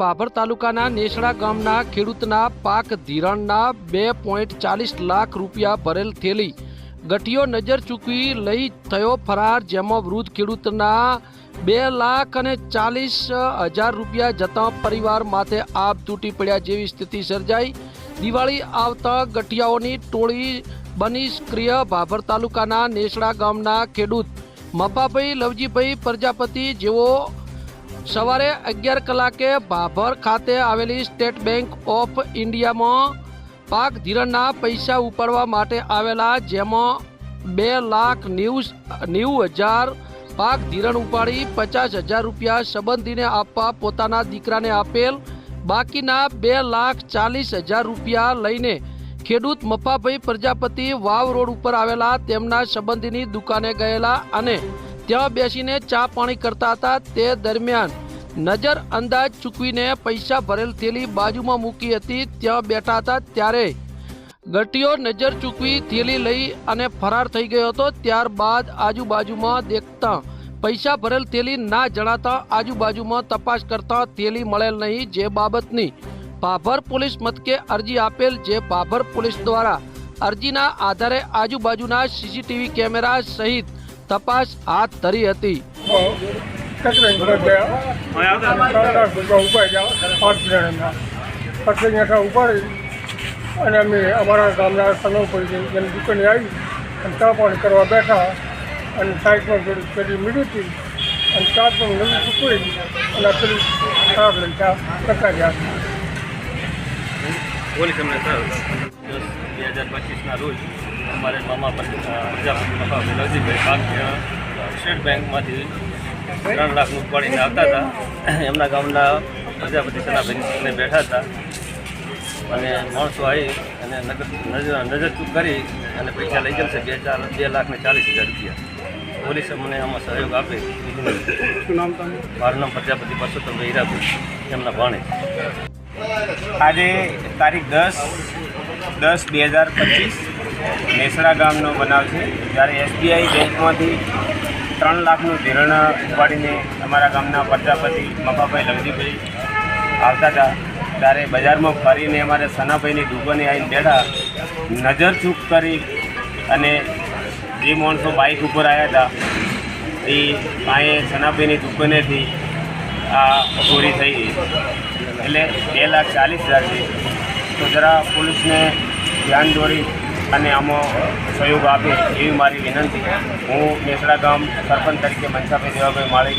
ભાભર તાલુકાના નેસડા ગામના ખેડૂતના પાક ધિરાણના બે પોઈન્ટ ચાલીસ લાખ રૂપિયા ભરેલ થેલી ગઠિયો નજર ચૂકવી લઈ થયો ફરાર, જેમાં વૃદ્ધ ખેડૂતના બે લાખ અને ચાલીસ હજાર રૂપિયા જતા પરિવાર માથે આપ તૂટી પડ્યા જેવી સ્થિતિ સર્જાઈ. દિવાળી આવતા ગઠિયાઓની ટોળી બની સક્રિય. ભાભર તાલુકાના નેસડા ગામના ખેડૂત મપાભાઈ લવજીભાઈ પ્રજાપતિ, જેઓ સવારે અગિયાર કલાકે ભાભર ખાતે આવેલી સ્ટેટ બેંક ઓફ ઇન્ડિયામાં પાક ધિરણના પૈસા ઉપાડવા માટે આવેલા જેમાં બે લાખ નેવું નેવું હજાર પાક ધિરણ ઉપાડી પચાસ હજાર રૂપિયા સંબંધીને આપવા પોતાના દીકરાને આપેલ બાકીના બે લાખ ચાલીસ હજાર રૂપિયા લઈને ખેડૂત મફાભાઈ પ્રજાપતિ વાવ રોડ ઉપર આવેલા તેમના સંબંધીની દુકાને ગયેલા અને ત્યાં બેસીને ચા પાણી કરતા હતા. તે દરમિયાન નજર અંદાજ ચૂકવીને પૈસા ભરેલ થેલી બાજુમાં મૂકી હતી. ત્યાં બેઠા હતા ત્યારે ગટીઓ નજર ચૂકવી થેલી લઈ અને ફરાર થઈ ગયો હતો. ત્યારબાદ આજુબાજુમાં દેખતા પૈસા ભરેલ થેલી ના જણાતા આજુબાજુમાં તપાસ કરતા થેલી મળેલ નહીં. જે બાબતની ભાભર પોલીસ મથકે અરજી આપેલ, જે ભાભર પોલીસ દ્વારા અરજીના આધારે આજુબાજુના સીસીટીવી કેમેરા સહિત તપાસ હાથ ધરી હતી. ગયા અને અમે અમારા ગામના સનવ પડી એની દુકાને આવી અને ચા પાણી કરવા બેઠા અને સાઈડમાં થોડી પેલી મીડી હતી અને ચા પણ નવી ચૂકવી અને આ પેલી ખરાબ લઈ ચા ટકાર્યા બોલી તમને સર દસ બે હજાર પચીસના રોજ અમારે મામા પર પ્રજાપતિ લવજીભાઈ પાક સ્ટેટ બેંકમાંથી ત્રણ લાખનું ઉપાડીને આવતા હતા. એમના ગામના પ્રજાપતિ સનાભાઈને બેઠા હતા. અને માણસો આવી અને નગર નજર નજર ચૂક કરી અને પૈસા લઈ જશે બે ચાર બે લાખ ને ચાલીસ હજાર રૂપિયા. પોલીસે મને આમાં સહયોગ આપે. શું નામ તમે મારું નામ પ્રજાપતિ પરસોત્તમભાઈ હીરાભાઈ એમના ભાણે. આજે તારીખ દસ દસ બે હજાર પચીસ. નેસડા ગામનો બનાવ છે. જ્યારે એસબીઆઈ બેંકમાંથી ત્રણ લાખનું ધિરણ ઉપાડીને અમારા ગામના પ્રજાપતિ મફાભાઈ લવજીભાઈ આવતા હતા. ત્યારે બજારમાં ફરીને અમારે સનાભાઈની દુકાને આવીને બેઠા. નજર ચૂક કરી અને જે માણસો બાઇક ઉપર આવ્યા હતા, એ અહીં સનાભાઈની દુકાનેથી આ ચોરી થઈ એટલે બે લાખ ચાલીસ હજાર છે. તો જરા પોલીસને ધ્યાન દોરી અને આમાં સહયોગ આપે એવી મારી વિનંતી હું મેસડા ગામ સરપંચ તરીકે મનસાભાઈ દેવાભાઈ માળી